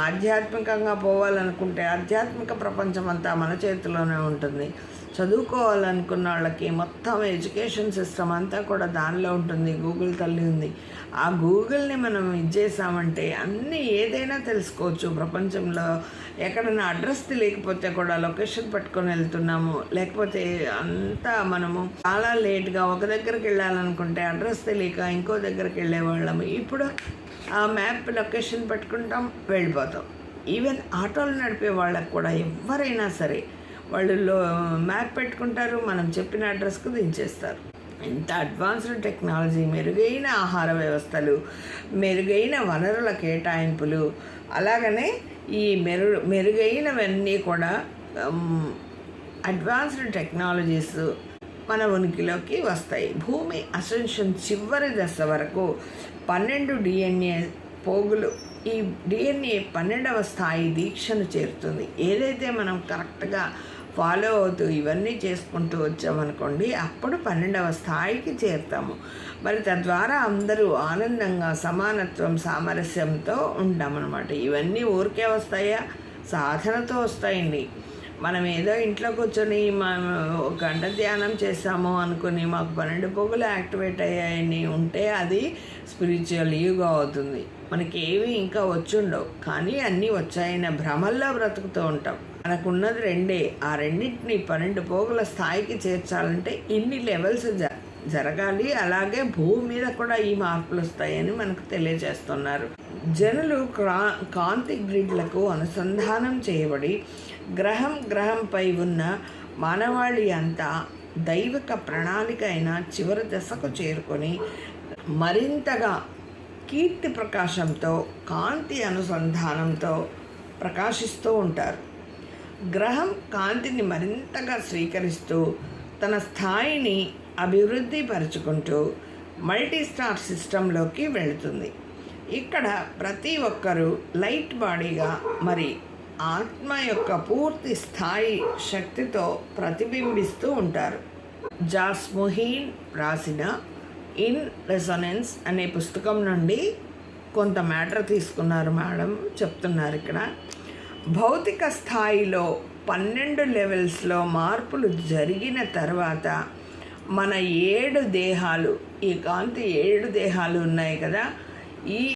ఆధ్యాత్మికంగా పోవాలనుకుంటే ఆధ్యాత్మిక ప్రపంచం అంతా మన చేతిలోనే ఉంటుంది. చదువుకోవాలనుకున్న వాళ్ళకి మొత్తం ఎడ్యుకేషన్ సిస్టమ్ అంతా కూడా దానిలో ఉంటుంది. గూగుల్ తల్లి ఉంది. ఆ గూగుల్ని మనం ఇచ్చేసామంటే అన్నీ ఏదైనా తెలుసుకోవచ్చు. ప్రపంచంలో ఎక్కడైనా అడ్రస్ తెలియకపోతే కూడా లొకేషన్ పట్టుకొని వెళ్తున్నాము. లేకపోతే అంతా మనము చాలా లేట్గా ఒక దగ్గరికి వెళ్ళాలనుకుంటే అడ్రస్ తెలియక ఇంకో దగ్గరికి వెళ్ళేవాళ్ళము ఇప్పుడు ఆ మ్యాప్ లొకేషన్ పెట్టుకుంటాం వెళ్ళిపోతాం. ఈవెన్ ఆటోలు నడిపే వాళ్ళకు కూడా ఎవరైనా సరే వాళ్ళు లో మ్యాప్ పెట్టుకుంటారు మనం చెప్పిన అడ్రస్కు దించేస్తారు. ఇంత అడ్వాన్స్డ్ టెక్నాలజీ మెరుగైన ఆహార వ్యవస్థలు మెరుగైన వనరుల కేటాయింపులు అలాగనే ఈ మెరు మెరుగైనవన్నీ కూడా అడ్వాన్స్డ్ టెక్నాలజీస్ మన ఉనికిలోకి వస్తాయి. భూమి అసెన్షన్ చివరి దశ వరకు పన్నెండు డిఎన్ఏ పోగులు ఈ డిఎన్ఏ పన్నెండవ స్థాయి దీక్షను చేరుతుంది. ఏదైతే మనం కరెక్ట్గా ఫాలో అవుతూ ఇవన్నీ చేసుకుంటూ వచ్చామనుకోండి అప్పుడు పన్నెండవ స్థాయికి చేరుతాము. మరి తద్వారా అందరూ ఆనందంగా సమానత్వం సామరస్యంతో ఉంటామన్నమాట. ఇవన్నీ ఊరికే వస్తాయా? సాధనతో వస్తాయండి. మనం ఏదో ఇంట్లో కూర్చొని మనం ఒక గంట ధ్యానం చేసాము అనుకుని మాకు పన్నెండు పొగులు యాక్టివేట్ అయ్యాయని ఉంటే అది స్పిరిచువల్ యూగా అవుతుంది. మనకి ఏవి ఇంకా వచ్చుండవు. కానీ అన్నీ వచ్చాయన్న భ్రమల్లో బ్రతుకుతూ ఉంటాం. మనకున్నది రెండే. ఆ రెండింటిని పన్నెండు పోగుల స్థాయికి చేర్చాలంటే ఇన్ని లెవెల్స్ జరగాలి. అలాగే భూమి మీద కూడా ఈ మార్పులు వస్తాయని మనకు తెలియజేస్తున్నారు. జనులు క్రా కాంతి గ్రిడ్లకు అనుసంధానం చేయబడి గ్రహం గ్రహంపై ఉన్న మానవాళి అంతా దైవిక ప్రణాళిక అయిన చివరి దశకు చేరుకొని మరింతగా కీర్తి ప్రకాశంతో కాంతి అనుసంధానంతో ప్రకాశిస్తూ ఉంటారు. గ్రహం కాంతిని మరింతగా స్వీకరిస్తూ తన స్థాయిని అభివృద్ధి పరుచుకుంటూ మల్టీ స్టార్ సిస్టంలోకి వెళుతుంది. ఇక్కడ ప్రతి ఒక్కరూ లైట్ బాడీగా మరి ఆత్మ యొక్క పూర్తి స్థాయి శక్తితో ప్రతిబింబిస్తూ ఉంటారు. జాస్ మొహీన్ రాసిన ఇన్ రెసొనెన్స్ అనే పుస్తకం నుండి కొంత మ్యాటర్ తీసుకున్నారు మేడం చెప్తున్నారు ఇక్కడ. భౌతిక స్థాయిలో పన్నెండు లెవెల్స్లో మార్పులు జరిగిన తర్వాత మన ఏడు దేహాలు ఈ కాంతి ఏడు దేహాలు ఉన్నాయి కదా ఈ